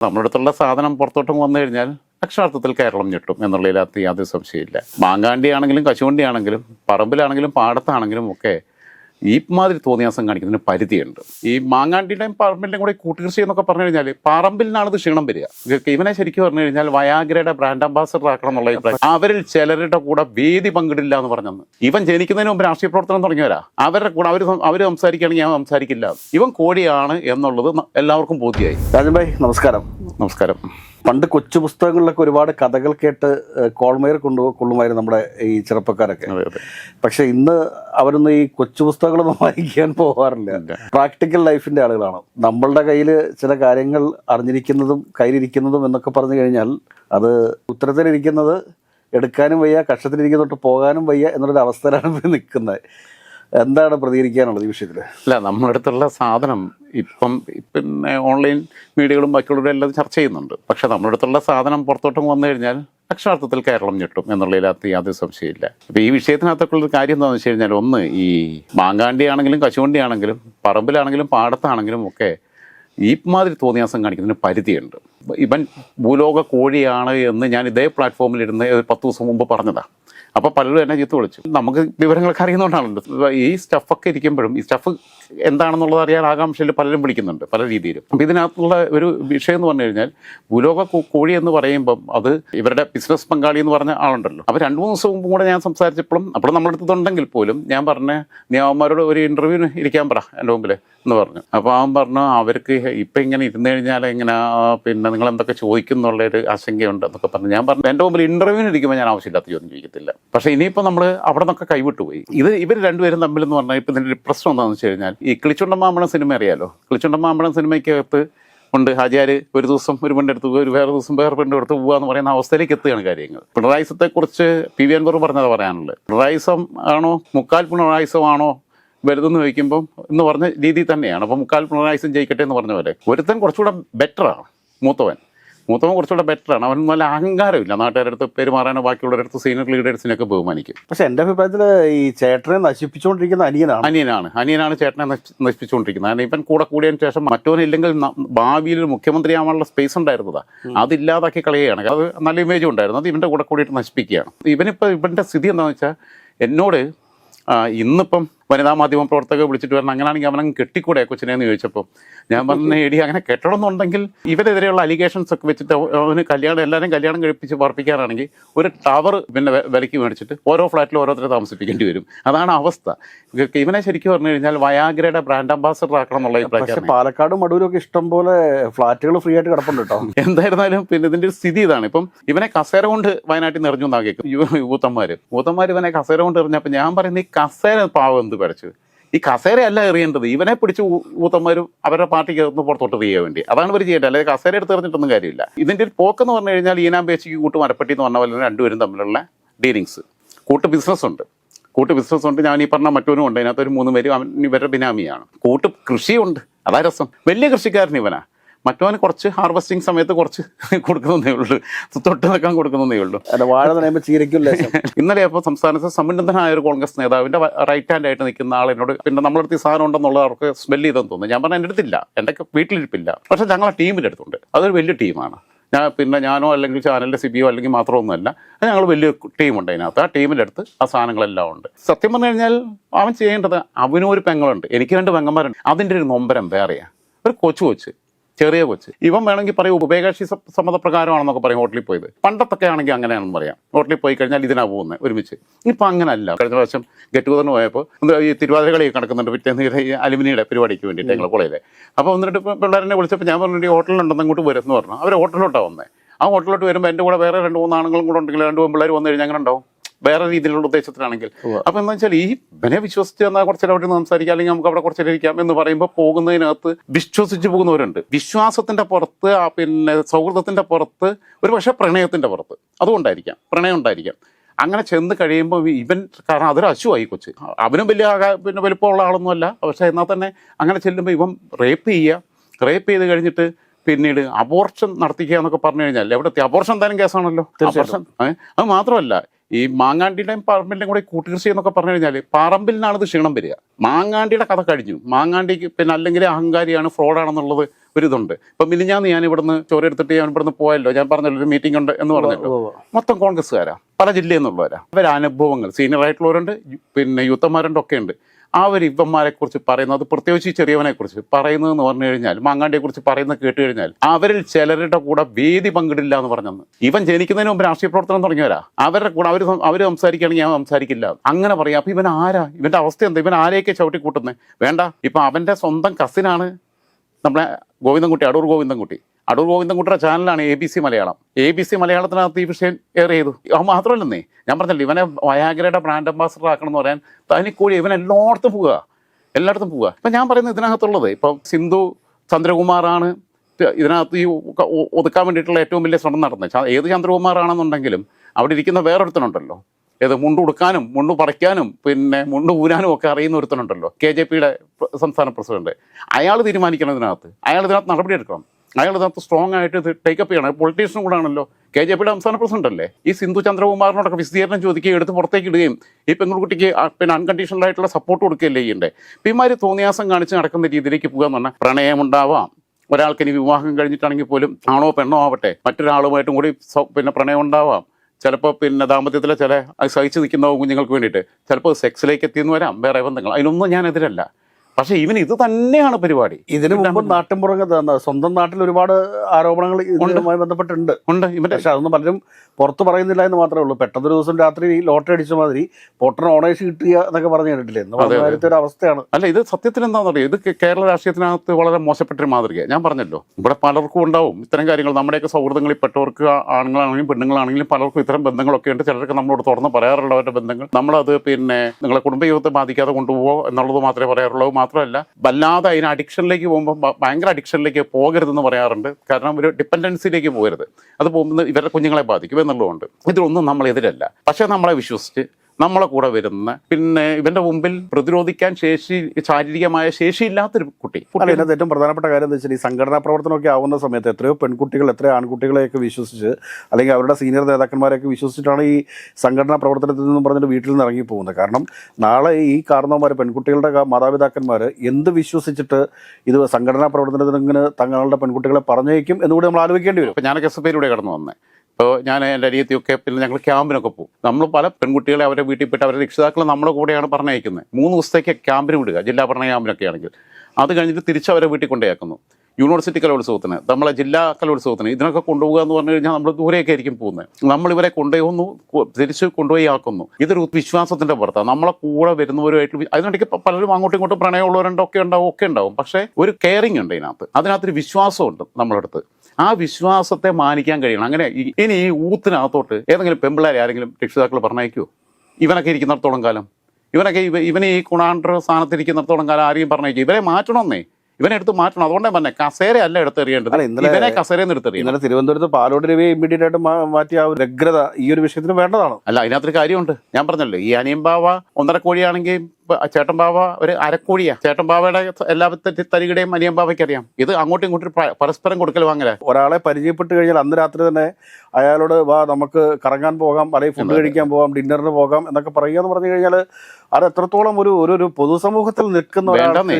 നമ്മുടെ അടുത്തുള്ള സാധനം പുറത്തോട്ടും വന്നു കഴിഞ്ഞാൽ അക്ഷരാർത്ഥത്തിൽ കേരളം ഞെട്ടും എന്നുള്ളതിനകത്ത് യാതൊരു സംശയമില്ല മാങ്കാണ്ടി ആണെങ്കിലും ആണെങ്കിലും പറമ്പിലാണെങ്കിലും പാടത്താണെങ്കിലും ഒക്കെ ഈ മാതിരി തോന്നിയാസം കാണിക്കുന്നതിന് പരിധിയുണ്ട്. ഈ മാങ്ങാണ്ടിയുടെയും പറമ്പിന്റെയും കൂടെ കൂട്ടുകൃഷി എന്നൊക്കെ പറഞ്ഞു കഴിഞ്ഞാൽ പറമ്പിലിനാണ് ഇത് ക്ഷീണം വരിക. ഇവനെ ശരിക്കും പറഞ്ഞു കഴിഞ്ഞാൽ വയാഗ്രയുടെ ബ്രാൻഡ് അംബാസഡർ ആക്കണം എന്നുള്ള അഭിപ്രായം. അവരിൽ ചിലരുടെ കൂടെ വേദി പങ്കിടില്ല എന്ന് പറഞ്ഞെന്ന്. ഇവൻ ജനിക്കുന്നതിന് മുമ്പ് രാഷ്ട്രീയ പ്രവർത്തനം തുടങ്ങിയവരാ. അവരുടെ കൂടെ അവർ അവർ സംസാരിക്കുകയാണെങ്കിൽ ഞാൻ സംസാരിക്കില്ല. ഇവൻ കോടിയാണ് എന്നുള്ളത് എല്ലാവർക്കും ബോധ്യമായി. രാജൻ ഭായ് നമസ്കാരം. നമസ്കാരം. പണ്ട് കൊച്ചു പുസ്തകങ്ങളിലൊക്കെ ഒരുപാട് കഥകൾ കേട്ട് കോൾമയർ കൊണ്ടു കൊള്ളുമായിരുന്നു നമ്മുടെ ഈ ചെറുപ്പക്കാരൊക്കെ. പക്ഷെ ഇന്ന് അവരൊന്നും ഈ കൊച്ചു പുസ്തകങ്ങളൊന്നും വായിക്കാൻ പോകാറില്ല. പ്രാക്ടിക്കൽ ലൈഫിന്റെ ആളുകളാണ്. നമ്മളുടെ കയ്യിൽ ചില കാര്യങ്ങൾ അറിഞ്ഞിരിക്കുന്നതും കയ്യിലിരിക്കുന്നതും എന്നൊക്കെ പറഞ്ഞു കഴിഞ്ഞാൽ അത് ഉത്തരത്തിലിരിക്കുന്നത് എടുക്കാനും വയ്യ കക്ഷത്തിലിരിക്കുന്നതൊട്ട് പോകാനും വയ്യ എന്നുള്ളൊരു അവസ്ഥയിലാണ് നിൽക്കുന്നത്. എന്താണ് പ്രതികരിക്കാനുള്ളത് ഈ വിഷയത്തിൽ അല്ല നമ്മുടെ അടുത്തുള്ള സാധനം ഇപ്പം പിന്നെ ഓൺലൈൻ മീഡിയകളും ബാക്കിയുള്ളവരും എല്ലാം ചർച്ച ചെയ്യുന്നുണ്ട്. പക്ഷെ നമ്മുടെ അടുത്തുള്ള സാധനം പുറത്തോട്ടും വന്നു കഴിഞ്ഞാൽ അക്ഷരാർത്ഥത്തിൽ കേരളം ഞെട്ടും എന്നുള്ളതിനകത്ത് യാതൊരു സംശയമില്ല അപ്പോൾ ഈ വിഷയത്തിനകത്തൊക്കെയുള്ള കാര്യം എന്താണെന്ന് വെച്ച് കഴിഞ്ഞാൽ ഒന്ന് ഈ മാങ്കാണ്ടി ആണെങ്കിലും കശുവണ്ടി ആണെങ്കിലും പറമ്പിലാണെങ്കിലും പാടത്താണെങ്കിലും ഒക്കെ ഈ മാതിരി തോന്നിയാസം കാണിക്കുന്നതിന് പരിധിയുണ്ട്. ഇവൻ ഭൂലോക കോഴിയാണ് എന്ന് ഞാൻ ഇതേ പ്ലാറ്റ്ഫോമിലിരുന്ന് പത്ത് ദിവസം മുമ്പ് പറഞ്ഞതാണ് അപ്പോൾ പലരും എന്നെ ചീത്ത വിളിച്ചു. നമുക്ക് വിവരങ്ങളൊക്കെ അറിയുന്നതുകൊണ്ടാണല്ലോ ഈ സ്റ്റഫൊക്കെ ഇരിക്കുമ്പോഴും ഈ സ്റ്റഫ് എന്താണെന്നുള്ളത് അറിയാൻ ആകാംക്ഷയിൽ പലരും വിളിക്കുന്നുണ്ട് പല രീതിയിലും. അപ്പം ഇതിനകത്തുള്ള ഒരു വിഷയം എന്ന് പറഞ്ഞു കഴിഞ്ഞാൽ ഭൂലോക കോഴി എന്ന് പറയുമ്പം അത് ഇവരുടെ ബിസിനസ് പങ്കാളി എന്ന് പറഞ്ഞ ആളുണ്ടല്ലോ. അപ്പോൾ രണ്ട് മൂന്ന് ദിവസം കൂടെ ഞാൻ സംസാരിച്ചപ്പോഴും അപ്പോൾ നമ്മുടെ അടുത്തുണ്ടെങ്കിൽ പോലും ഞാൻ പറഞ്ഞ നിയമന്മാരോട് ഒരു ഇന്റർവ്യൂവിന് ഇരിക്കാൻ പറ എന്റെ മുമ്പിൽ എന്ന് പറഞ്ഞു. അപ്പോൾ അവൻ പറഞ്ഞു അവർക്ക് ഇപ്പം ഇങ്ങനെ ഇരുന്ന് കഴിഞ്ഞാൽ എങ്ങനെ? പിന്നെ നിങ്ങൾ എന്തൊക്കെ ചോദിക്കും എന്നുള്ളൊരു ആശങ്കയുണ്ട് എന്നൊക്കെ പറഞ്ഞു. ഞാൻ പറഞ്ഞു എന്റെ മുമ്പിൽ ഇന്റർവ്യൂവിന് ഇരിക്കുമ്പോൾ ഞാൻ ആവശ്യമില്ലാത്ത ചോദ്യം ചോദിക്കത്തില്ല. പക്ഷേ ഇനിയിപ്പോൾ നമ്മൾ അവിടെ നിന്നൊക്കെ കൈവിട്ടു പോയി. ഇത് ഇവർ രണ്ടുപേരും തമ്മിലെന്ന് പറഞ്ഞാൽ ഇപ്പം ഇതിന്റെ പ്രശ്നം എന്താണെന്ന് വെച്ച് കഴിഞ്ഞാൽ ഈ കിളിച്ചുണ്ടൻ മാമ്പഴം സിനിമ അറിയാലോ? കിളിച്ചുണ്ടൻ മാമ്പഴം സിനിമയ്ക്കകത്ത് ഉണ്ട് ഹാജിയാർ ഒരു ദിവസം ഒരു പെണ്ണ് എടുത്ത് ഒരു വേറെ ദിവസം വേറെ പെണ്ണ് എടുത്ത് പോവുക എന്ന് പറയുന്ന അവസ്ഥയിലേക്ക് എത്തുകയാണ് കാര്യങ്ങൾ. പിണറായിസത്തെക്കുറിച്ച് പി വി അൻവർ പറഞ്ഞത് പറയാനുള്ളത്. പിണറായിസം ആണോ മുക്കാൽ പിണറായിസമാണോ വലുതെന്ന് ചോദിക്കുമ്പം എന്ന് പറഞ്ഞ രീതി തന്നെയാണ്. അപ്പം മുക്കാൽ പിണറായിസം ജയിക്കട്ടെ എന്ന് പറഞ്ഞ പോലെ ഒരുത്തൻ കുറച്ചുകൂടെ ബെറ്ററാണ് മൂത്തവൻ. മൂത്തവൻ കുറച്ചുകൂടെ ബെറ്ററാണ് അവൻ നല്ല അഹങ്കാരമില്ല. നാട്ടുകാരുടെ അടുത്ത് പെരുമാറാനോ ബാക്കിയുള്ളവരുടെ അടുത്ത് സീനിയർ ലീഡേഴ്സിനൊക്കെ ബഹുമാനിക്കും. പക്ഷെ എന്റെ അഭിപ്രായത്തിൽ ഈ ചേട്ടനെ നശിപ്പിച്ചുകൊണ്ടിരിക്കുന്ന അനിയനാണ്. അനിയനാണ്. അനിയനാണ് ചേട്ടനെ നശി- നശിപ്പിച്ചുകൊണ്ടിരിക്കുന്നത്. കാരണം ഇവൻ കൂടെ കൂടിയതിന് ശേഷം മറ്റവനില്ലെങ്കിൽ ഭാവിയിൽ മുഖ്യമന്ത്രിയാവാനുള്ള സ്പേസ് ഉണ്ടായിരുന്നതാ. അതില്ലാതാക്കി കളയുകയാണ്. അത് നല്ല ഇമേജ് ഉണ്ടായിരുന്നു. അത് ഇവന്റെ കൂടെ കൂടിയിട്ട് നശിപ്പിക്കുകയാണ്. ഇവനിപ്പോൾ ഇവന്റെ സ്ഥിതി എന്താണെന്ന് വെച്ചാൽ എന്നോട് ഇന്നിപ്പം വനിതാ മാധ്യമ പ്രവർത്തകർ വിളിച്ചിട്ട് വരണം. അങ്ങനെയാണെങ്കിൽ അവനങ്ങ് കെട്ടിക്കൂടെ കൊച്ചിനെ എന്ന് ചോദിച്ചപ്പോൾ ഞാൻ പറഞ്ഞ എടി അങ്ങനെ കെട്ടണമെന്നുണ്ടെങ്കിൽ ഇവരെതിരെയുള്ള അലിഗേഷൻസ് ഒക്കെ വെച്ചിട്ട് അവ- അവന് കല്യാണം എല്ലാവരും കല്യാണം കഴിപ്പിച്ച് പറപ്പിക്കാനാണെങ്കിൽ ഒരു ടവർ പിന്നെ വിലയ്ക്ക് മേടിച്ചിട്ട് ഓരോ ഫ്ലാറ്റിലും ഓരോരുത്തരെ താമസിപ്പിക്കേണ്ടി വരും. അതാണ് അവസ്ഥ. ഇവനെ ശരിക്കും പറഞ്ഞു കഴിഞ്ഞാൽ വയാഗ്രയുടെ ബ്രാൻഡ് അംബാസഡർ ആക്കണം എന്നുള്ള പാലക്കാട് അഭിപ്രായം പാലക്കാടും മടൂരും ഒക്കെ ഇഷ്ടം പോലെ ഫ്ലാറ്റുകൾ ഫ്രീ ആയിട്ട് കിടപ്പുണ്ട് കേട്ടോ എന്തായിരുന്നാലും പിന്നെ ഇതിന്റെ ഒരു സ്ഥിതി ഇതാണ്. ഇപ്പം ഇവനെ കസേര കൊണ്ട് വയനാട്ടിൽ നിറഞ്ഞു എന്നാ കേൾക്കും യൂത്തന്മാര് യൂത്തന്മാർ ഇവനെ കസേര കൊണ്ട് എറിഞ്ഞപ്പോൾ ഞാൻ പറയുന്നത് ഈ കസേര പാവം എന്ത് പരച്ചു ഈ കസേരയല്ല എറിയേണ്ടത്. ഇവനെ പിടിച്ച് ഊത്തന്മാരും അവരുടെ പാർട്ടിക്ക് ഒന്ന് പുറത്തോട്ട് ചെയ്യാൻ വേണ്ടി. അതാണ് ഇവർ ചെയ്യേണ്ടത്. അല്ലെങ്കിൽ കസേര എടുത്ത് എറിഞ്ഞിട്ടൊന്നും കാര്യമില്ല. ഇതിന്റെ ഒരു പോക്കെന്ന് പറഞ്ഞു കഴിഞ്ഞാൽ ഈനാം പേച്ചിക്ക് കൂട്ട് മരപ്പെട്ടി എന്ന് പറഞ്ഞ പോലെ രണ്ടുപേരും തമ്മിലുള്ള ഡീലിങ്സ്. കൂട്ട് ബിസിനസ് ഉണ്ട്. കൂട്ട് ബിസിനസ് ഉണ്ട്. ഞാൻ ഈ പറഞ്ഞ മറ്റൊരു ഉണ്ട്. അതിനകത്ത് ഒരു മൂന്ന് പേരും അവൻ ഇവരുടെ ബിനാമിയാണ്. കൂട്ട് കൃഷിയുണ്ട്. അതാ രസം. വലിയ കൃഷിക്കാരൻ ഇവനാ. മറ്റവന് കുറച്ച് ഹാർവസ്റ്റിംഗ് സമയത്ത് കുറച്ച് കൊടുക്കുന്നതേ ഉള്ളൂ. തൊട്ട് നിൽക്കാൻ കൊടുക്കുന്നതേ ഉള്ളൂ. അല്ല വാഴ നനയുമ്പോൾ ചീരയ്ക്കില്ല ഇന്നലെ അപ്പോൾ സംസ്ഥാനത്ത് സമ്മന്നതനായ ഒരു കോൺഗ്രസ് നേതാവിന്റെ റൈറ്റ് ഹാൻഡ് ആയിട്ട് നിൽക്കുന്ന ആളിനോട് പിന്നെ നമ്മുടെ അടുത്ത് ഈ സാധനം ഉണ്ടെന്നുള്ളത് അവർക്ക് സ്മെൽ ചെയ്തെന്ന് തോന്നുന്നു. ഞാൻ പറഞ്ഞ എന്റെ അടുത്തില്ല. എന്റെ വീട്ടിലിരിപ്പില്ല. പക്ഷെ ആ ടീമിന്റെ അടുത്തുണ്ട്. അതൊരു വലിയ ടീമാണ് ഞാൻ പിന്നെ ഞാനോ അല്ലെങ്കിൽ ചാനലിന്റെ സിബിയോ അല്ലെങ്കിൽ മാത്രമൊന്നുമല്ല അത് ഞങ്ങൾ വലിയ ടീമുണ്ട് അതിനകത്ത്. ആ ടീമിന്റെ അടുത്ത് ആ സാധനങ്ങളെല്ലാം ഉണ്ട്. സത്യം പറഞ്ഞു കഴിഞ്ഞാൽ അവൻ ചെയ്യേണ്ടത് അവനും ഒരു പെങ്ങളുണ്ട്. എനിക്ക് രണ്ട് പെങ്ങന്മാരുണ്ട്. അതിന്റെ ഒരു നൊമ്പരം വേറെയാണ് ഒരു കൊച്ചു കൊച്ച്. ചെറിയ കൊച്ച്. ഇവൻ വേണമെങ്കിൽ പറയും ഉഭയകക്ഷി സമ്മത സമ്മതപ്രകാരമാണെന്നൊക്കെ പറയും ഹോട്ടലിൽ പോയത്. പണ്ടത്തൊക്കെ ആണെങ്കിൽ അങ്ങനെയാണെന്ന് പറയാം. ഹോട്ടലിൽ പോയി കഴിഞ്ഞാൽ ഇതിനാ പോകുന്നത് ഒരുമിച്ച്. ഇപ്പം അങ്ങനല്ല. കഴിഞ്ഞ പ്രാവശ്യം ഗെറ്റ് ടുഗദറിന് പോയപ്പോൾ ഈ തിരുവാതിര കളി നടക്കുന്നുണ്ട് പിറ്റേന്ന് ഈ അലുമിനിയുടെ പരിപാടിക്ക് വേണ്ടിയിട്ട് ഞങ്ങൾ കോളേജിൽ അപ്പോൾ ഒന്നിട്ട് പിള്ളേരെ വിളിച്ചപ്പോൾ ഞാൻ പറഞ്ഞു ഹോട്ടലിലുണ്ടെന്ന് അങ്ങോട്ട് വരുമെന്ന് പറഞ്ഞു. അവർ ഹോട്ടലിലോട്ടാണ് വന്നത് ആ ഹോട്ടലിലോട്ട് വരുമ്പോൾ എന്റെ കൂടെ വേറെ രണ്ട് മൂന്ന് ആണുങ്ങളും കൂടെ ഉണ്ടെങ്കിൽ രണ്ട് പിള്ളേർ വന്നു കഴിഞ്ഞാൽ അങ്ങനെ ഉണ്ടാവും? വേറെ രീതിയിലുള്ള ഉദ്ദേശത്തിലാണെങ്കിൽ. അപ്പൊ എന്താ വെച്ചാൽ ഈ ഇവനെ വിശ്വസിച്ച് എന്നാൽ കുറച്ച് അവിടെ നിന്ന് സംസാരിക്കാം അല്ലെങ്കിൽ നമുക്ക് അവിടെ കുറച്ച് ഇരിക്കാം എന്ന് പറയുമ്പോൾ പോകുന്നതിനകത്ത് വിശ്വസിച്ച് പോകുന്നവരുണ്ട്. വിശ്വാസത്തിന്റെ പുറത്ത് ആ പിന്നെ സൗഹൃദത്തിന്റെ പുറത്ത് ഒരു പക്ഷേ പ്രണയത്തിന്റെ പുറത്ത്. അതുകൊണ്ടായിരിക്കാം. പ്രണയം ഉണ്ടായിരിക്കാം. അങ്ങനെ ചെന്ന് കഴിയുമ്പോൾ ഇവൻ കാരണം അതൊരു അശുവായി കൊച്ച്. അവനും വലിയ പിന്നെ വലിപ്പമുള്ള ആളൊന്നുമല്ല പക്ഷേ എന്നാൽ തന്നെ അങ്ങനെ ചെല്ലുമ്പോൾ ഇവൻ റേപ്പ് ചെയ്യുക റേപ്പ് ചെയ്ത് കഴിഞ്ഞിട്ട് പിന്നീട് അബോർഷൻ നടത്തിക്കുക എന്നൊക്കെ പറഞ്ഞു കഴിഞ്ഞാൽ എവിടെ അബോർഷൻ എന്തായാലും കേസാണല്ലോ. അബോർഷൻ അത് മാത്രമല്ല ഈ മാങ്ങാണ്ടിയുടെയും പറമ്പിന്റെയും കൂടെ കൂട്ടുകൃഷി എന്നൊക്കെ പറഞ്ഞു കഴിഞ്ഞാൽ പറമ്പിലിനാണ് ഇത് ക്ഷീണം വരിക. മാങ്ങാണ്ടിയുടെ കഥ കഴിഞ്ഞു. മാങ്ങാണ്ടിക്ക് പിന്നെ അല്ലെങ്കിൽ അഹങ്കാരിയാണ് ഫ്രോഡാണെന്നുള്ളത് ഒരിതുണ്ട് ഇപ്പം മിനിഞ്ഞാന്ന് ഞാൻ ഇവിടുന്ന് ചോര എടുത്തിട്ട് ഞാൻ ഇവിടുന്ന് പോയല്ലോ. ഞാൻ പറഞ്ഞല്ലോ ഒരു മീറ്റിംഗ് ഉണ്ട് എന്ന് പറഞ്ഞല്ലോ. മൊത്തം കോൺഗ്രസ്സുകാരാ. പല ജില്ലയിൽ നിന്നുള്ളവരാ. അവരനുഭവങ്ങൾ. സീനിയർ ആയിട്ടുള്ളവരുണ്ട് പിന്നെ യൂത്തന്മാരുണ്ട് ഒക്കെ ഉണ്ട് അവർ ഇവന്മാരെ കുറിച്ച് പറയുന്നത് പ്രത്യേകിച്ച് ചെറിയവനെ കുറിച്ച് പറയുന്നതെന്ന് പറഞ്ഞു കഴിഞ്ഞാൽ മാങ്ങാണ്ടിയെ കുറിച്ച് പറയുന്നത് കേട്ട് കഴിഞ്ഞാൽ അവരിൽ ചിലരുടെ കൂടെ വേദി പങ്കിടില്ല എന്ന് പറഞ്ഞെന്ന്. ഇവൻ ജനിക്കുന്നതിന് മുമ്പ് രാഷ്ട്രീയ പ്രവർത്തനം തുടങ്ങിയവരാ. അവരുടെ കൂടെ അവർ അവർ സംസാരിക്കുകയാണെങ്കിൽ ഞാൻ സംസാരിക്കില്ല. അങ്ങനെ പറയാം. അപ്പൊ ഇവൻ ആരാ? ഇവന്റെ അവസ്ഥ എന്താ? ഇവൻ ആരെയൊക്കെ ചവിട്ടി കൂട്ടുന്നത് വേണ്ട. ഇപ്പൊ അവന്റെ സ്വന്തം കസിനാണ് നമ്മളെ ഗോവിന്ദൻകുട്ടി അടൂർ ഗോവിന്ദൻകുട്ടി. അടൂർ ഗോവിന്ദൻകുട്ടിയുടെ ചാനലാണ് A B C Malayalam. A B C മലയാളത്തിനകത്ത് ഈ വിഷയം എയർ ചെയ്തു. അത് മാത്രമല്ലെന്നേ ഞാൻ പറഞ്ഞല്ലോ ഇവനെ വയാഗ്രയുടെ ബ്രാൻഡ് അംബാസഡർ ആക്കണം എന്ന് പറയാൻ തനിക്കൂടി ഇവൻ എല്ലായിടത്തും പോവുക. എല്ലായിടത്തും പോവുക. ഇപ്പം ഞാൻ പറയുന്നത് ഇതിനകത്തുള്ളത് ഇപ്പം സിന്ധു ചന്ദ്രകുമാറാണ് ഇതിനകത്ത് ഈ ഒതുക്കാൻ വേണ്ടിയിട്ടുള്ള ഏറ്റവും വലിയ ശ്രമം നടന്നത്. ഏത് ചന്ദ്രകുമാറാണെന്നുണ്ടെങ്കിലും അവിടെ ഇരിക്കുന്ന വേറൊരുത്തനുണ്ടല്ലോ. ഏത് മുണ്ട് ഉടുക്കാനും മുണ്ട് പറിക്കാനും പിന്നെ മുണ്ട് ഊരാനും ഒക്കെ അറിയുന്ന ഒരുത്തനുണ്ടല്ലോ. കെ ജെ പിയുടെ സംസ്ഥാന പ്രസിഡന്റ്. അയാൾ തീരുമാനിക്കണം ഇതിനകത്ത്. അയാൾ ഇതിനകത്ത് നടപടി എടുക്കണം അയാൾ ഇതിനകത്ത് സ്ട്രോങ് ആയിട്ട് ടേക്കപ്പ് ചെയ്യണം പൊളിറ്റീഷ്യനും കൂടെ ആണല്ലോ കെ ജെ പിയുടെ സംസ്ഥാന പ്രസിഡന്റ് അല്ലേ? ഈ സിന്ധു ചന്ദ്രകുമാറിനോടൊക്കെ വിശദീകരണം ചോദിക്കുകയും എടുത്ത് പുറത്തേക്ക് ഇടുകയും ഈ പെൺകുട്ടിക്ക് പിന്നെ അൺകണ്ടീഷണൽ ആയിട്ടുള്ള സപ്പോർട്ട് കൊടുക്കുകയല്ലേ ചെയ്യണ്ടേ പിമാര് തോന്നിയാസം കാണിച്ച് നടക്കുന്ന രീതിയിലേക്ക് പോകുക എന്ന് പറഞ്ഞാൽ പ്രണയമുണ്ടാവാം ഒരാൾക്ക് ഇനി വിവാഹം കഴിഞ്ഞിട്ടാണെങ്കിൽ പോലും ആണോ പെണ്ണോ ആവട്ടെ? മറ്റൊരാളുമായിട്ടും കൂടി പിന്നെ പ്രണയം ഉണ്ടാവാം. ചിലപ്പോൾ പിന്നെ ദാമ്പത്യത്തിലെ ചില സഹിച്ചു നിൽക്കുന്ന കുഞ്ഞുങ്ങൾക്ക് വേണ്ടിയിട്ട്. ചിലപ്പോൾ സെക്സിലേക്ക് എത്തിയെന്ന് വരാം. വേറെ ബന്ധങ്ങൾ. അതിനൊന്നും ഞാൻ എതിരല്ല. പക്ഷേ ഇവൻ ഇത് തന്നെയാണ് പരിപാടി. ഇതിനു മുമ്പ് നാട്ടിൻപുറങ്ങൾ സ്വന്തം നാട്ടിൽ ഒരുപാട് ആരോപണങ്ങൾ ഇതുമായി ബന്ധപ്പെട്ടിട്ടുണ്ട്. ഉണ്ട് പക്ഷെ അതൊന്നും പലരും പുറത്ത് പറയുന്നില്ല എന്ന് മാത്രമേ ഉള്ളൂ. പെട്ടെന്ന് ഒരു ദിവസം രാത്രി ലോട്ടറി അടിച്ച മാതിരി പൊട്ടൻ ഓണേഴ്സ് കിട്ടിയ എന്നൊക്കെ പറഞ്ഞു കേട്ടിട്ടില്ലേ? എന്ന് പറഞ്ഞ ഒരു അവസ്ഥയാണ്. അല്ല ഇത് സത്യത്തിൽ എന്താണെന്നറിയോ? ഇത് കേരള രാഷ്ട്രീയത്തിനകത്ത് വളരെ മോശപ്പെട്ടൊരു മാതൃക ഞാൻ പറഞ്ഞല്ലോ ഇവിടെ പലർക്കും ഉണ്ടാവും ഇത്തരം കാര്യങ്ങൾ. നമ്മുടെയൊക്കെ സൗഹൃദങ്ങളിൽ പെട്ടവർക്ക് ആണുങ്ങളാണെങ്കിലും പെണ്ണുങ്ങളാണെങ്കിലും പലർക്കും ഇത്തരം ബന്ധങ്ങളൊക്കെ ഉണ്ട്. ചിലർക്ക് നമ്മളോട് തുറന്ന് പറയാറുള്ളവരുടെ ബന്ധങ്ങൾ. നമ്മളത് പിന്നെ നിങ്ങളെ കുടുംബജീവിതത്തെ ബാധിക്കാതെ കൊണ്ടുപോകുമോ എന്നുള്ളത് മാത്രമേ പറയാറുള്ളൂ. മാത്രമല്ല വല്ലാതെ അതിന് അഡിക്ഷനിലേക്ക് പോകുമ്പോൾ ഭയങ്കര അഡിക്ഷനിലേക്ക് പോകരുതെന്ന് പറയാറുണ്ട്. കാരണം ഒരു ഡിപ്പെൻഡൻസിയിലേക്ക് പോകരുത്. അത് പോകുമ്പോൾ ഇവരുടെ കുഞ്ഞുങ്ങളെ ബാധിക്കും എന്നുള്ളതുകൊണ്ട്. ഇതിലൊന്നും നമ്മൾ എതിരല്ല പക്ഷേ നമ്മളെ വിശ്വസിച്ച് നമ്മളെ കൂടെ വരുന്ന പിന്നെ ഇവന്റെ മുമ്പിൽ പ്രതിരോധിക്കാൻ ശേഷി ശാരീരികമായ ശേഷിയില്ലാത്തൊരു കുട്ടി. അല്ല ഇതിനകത്ത് ഏറ്റവും പ്രധാനപ്പെട്ട കാര്യം എന്താ വെച്ചാൽ ഈ സംഘടനാ പ്രവർത്തനമൊക്കെ ആവുന്ന സമയത്ത് എത്രയോ പെൺകുട്ടികൾ എത്രയോ ആൺകുട്ടികളെയൊക്കെ വിശ്വസിച്ച് അല്ലെങ്കിൽ അവരുടെ സീനിയർ നേതാക്കന്മാരെയൊക്കെ വിശ്വസിച്ചിട്ടാണ് ഈ സംഘടനാ പ്രവർത്തനത്തിൽ നിന്നും പറഞ്ഞിട്ട് വീട്ടിൽ നിന്ന് ഇറങ്ങി പോകുന്നത് കാരണം നാളെ ഈ കാരണവന്മാർ പെൺകുട്ടികളുടെ മാതാപിതാക്കന്മാർ എന്ത് വിശ്വസിച്ചിട്ട് ഇത് സംഘടനാ പ്രവർത്തനത്തിന് ഇങ്ങനെ തങ്ങളുടെ പെൺകുട്ടികളെ പറഞ്ഞേക്കും എന്നുകൂടി നമ്മൾ ആലോചിക്കേണ്ടി വരും. ഞാനൊക്കെ എസ് പേരിലൂടെ കടന്നു വന്നത് ഇപ്പോൾ ഞാൻ എന്റെ അനിയത്തിയൊക്കെ പിന്നെ ഞങ്ങൾ ക്യാമ്പിനൊക്കെ പോകും. നമ്മൾ പല പെൺകുട്ടികളെ അവരെ വീട്ടിൽ പോയിട്ട് അവരുടെ രക്ഷിതാക്കൾ നമ്മുടെ കൂടെയാണ് പറഞ്ഞയക്കുന്നത്. മൂന്ന് ദിവസത്തേക്ക് ക്യാമ്പിന് വിടുക ജില്ലാ പഠന ക്യാമ്പിനൊക്കെ ആണെങ്കിൽ. അത് കഴിഞ്ഞിട്ട് തിരിച്ച് അവരെ വീട്ടിൽ കൊണ്ടുപോയാക്കുന്നു. യൂണിവേഴ്സിറ്റി കലോത്സവത്തിന് നമ്മളെ ജില്ലാ കലോത്സവത്തിന് ഇതിനൊക്കെ കൊണ്ടുപോകുക എന്ന് പറഞ്ഞു കഴിഞ്ഞാൽ നമ്മൾ ദൂരെയൊക്കെ ആയിരിക്കും പോകുന്നത്. നമ്മൾ ഇവരെ കൊണ്ടുപോകുന്നു തിരിച്ച് കൊണ്ടുപോയി ആക്കുന്നു. ഇതൊരു വിശ്വാസത്തിന്റെ പുറത്താണ്. നമ്മളെ കൂടെ വരുന്നവരുമായിട്ട് അതിനിടയ്ക്ക് പലരും അങ്ങോട്ടും ഇങ്ങോട്ടും പ്രണയമുള്ളവരുണ്ടോ ഒക്കെ ഉണ്ടാവും ഒക്കെ ഉണ്ടാവും. പക്ഷേ ഒരു കെയറിങ് ഉണ്ട് ഇതിനകത്ത്. അതിനകത്തൊരു വിശ്വാസമുണ്ട് നമ്മളടുത്ത്. ആ വിശ്വാസത്തെ മാനിക്കാൻ കഴിയണം. അങ്ങനെ ഇനി ഈ ഊത്തിനകത്തോട്ട് ഏതെങ്കിലും പെമ്പിള്ളേരെ ആരെങ്കിലും രക്ഷിതാക്കൾ പറഞ്ഞയക്കുമോ ഇവനൊക്കെ ഇരിക്കുന്നിടത്തോളം കാലം. ഇവനൊക്കെ ഇവ ഇവനെ ഈ കുണാണ്ടർ സ്ഥാനത്തിരിക്കുന്നിടത്തോളം കാലം ആരെയും പറഞ്ഞേക്കും ഇവരെ മാറ്റണമെന്നേ. ഇവനെ എടുത്ത് മാറ്റണം. അതുകൊണ്ടേ പറഞ്ഞേ കസേര അല്ല എടുത്തെറിയേണ്ടത്. ഇവനെ കസേരയിൽ നിന്ന് എടുത്തെറിയണം. ഇന്നലെ തിരുവനന്തപുരത്ത് പാലോട് രവി ഇമ്മീഡിയറ്റ് ആയിട്ട് മാറ്റിയ ആ വ്യഗ്രത ഈ ഒരു വിഷയത്തിന് വേണ്ടതാണ്. അല്ല അതിനകത്തൊരു കാര്യമുണ്ട്. ഞാൻ പറഞ്ഞല്ലോ ഈ അനിയമ്പാവ ഒന്നര കോഴിയാണെങ്കിൽ ഇപ്പൊ ചേട്ടൻ ബാബ ഒരു അരക്കോഴിയാ ചേട്ടൻ ബാബയുടെ എല്ലാ തരികിടെയും അനിയൻ ബാബയ്ക്ക് അറിയാം. ഇത് അങ്ങോട്ടും ഇങ്ങോട്ടും പരസ്പരം കൊടുക്കൽ വാങ്ങല. ഒരാളെ പരിചയപ്പെട്ട് കഴിഞ്ഞാൽ അന്ന് രാത്രി തന്നെ അയാളോട് വാ നമുക്ക് കറങ്ങാൻ പോകാം അല്ലെങ്കിൽ ഫുഡ് കഴിക്കാൻ പോകാം ഡിന്നറിന് പോകാം എന്നൊക്കെ പറയുക എന്ന് പറഞ്ഞു കഴിഞ്ഞാൽ അത് എത്രത്തോളം ഒരു ഒരു പൊതുസമൂഹത്തിൽ നിൽക്കുന്ന.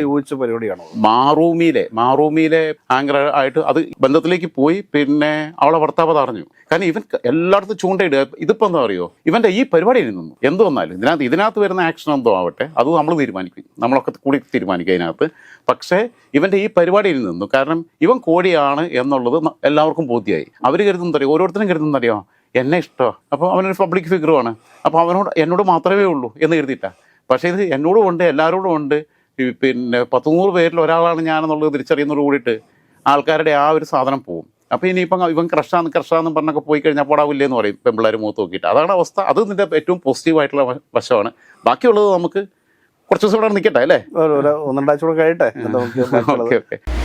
യോജിച്ച പരിപാടിയാണ്? മാറൂമിയിലെ മാറൂമിയിലെ ആങ്കർ ആയിട്ട് അത് ബന്ധത്തിലേക്ക് പോയി പിന്നെ അവളെ ഭർത്താവ് അറിഞ്ഞു. കാരണം ഇവൻ എല്ലായിടത്തും ചൂണ്ടയിടുക. ഇതിപ്പോ എന്താ പറയുക ഇവന്റെ ഈ പരിപാടി നിന്നു എന്ത് വന്നാലും ഇതിനകത്ത് ഇതിനകത്ത് വരുന്ന ആക്ഷൻ എന്തോ ആവട്ടെ അത് നമ്മൾ തീരുമാനിക്കും. നമ്മളൊക്കെ കൂടി തീരുമാനിക്കും അതിനകത്ത്. പക്ഷേ ഇവന്റെ ഈ പരിപാടിയിൽ നിന്നു കാരണം ഇവൻ കോടിയാണ് എന്നുള്ളത് എല്ലാവർക്കും ബോധ്യമായി അവർ കരുതുന്നറിയോ ഓരോരുത്തരും കരുതുന്നറിയോ എന്നെ ഇഷ്ടമാണ് അപ്പോൾ അവനൊരു പബ്ലിക് ഫിഗറുമാണ് അപ്പോൾ അവനോട് എന്നോട് മാത്രമേ ഉള്ളൂ എന്ന് കരുതിയിട്ട. പക്ഷേ ഇത് എന്നോടും ഉണ്ട് എല്ലാവരോടും ഉണ്ട്. പിന്നെ പത്ത് നൂറ് പേരിൽ ഒരാളാണ് ഞാനെന്നുള്ളത് തിരിച്ചറിയുന്നതോട് കൂടിയിട്ട് ആൾക്കാരുടെ ആ ഒരു സാധനം പോകും അപ്പോൾ ഇനിയിപ്പം ഇവൻ ക്രഷാന്ന് ക്രഷാന്ന് പറഞ്ഞൊക്കെ പോയി കഴിഞ്ഞാൽ പോടാവില്ലേ എന്ന് പറയും പെമ്പിള്ളേർ മൂത്ത് നോക്കിയിട്ട്. അതാണ് അവസ്ഥ. അത് നിന്റെ ഏറ്റവും പോസിറ്റീവായിട്ടുള്ള വശമാണ്. ബാക്കിയുള്ളത് നമുക്ക് കുറച്ച് ദിവസം ഇവിടെ നിൽക്കട്ടെ അല്ലേ? ഒന്നരണ്ടാഴ്ച കൂടെ കഴിയട്ടെ? Okay okay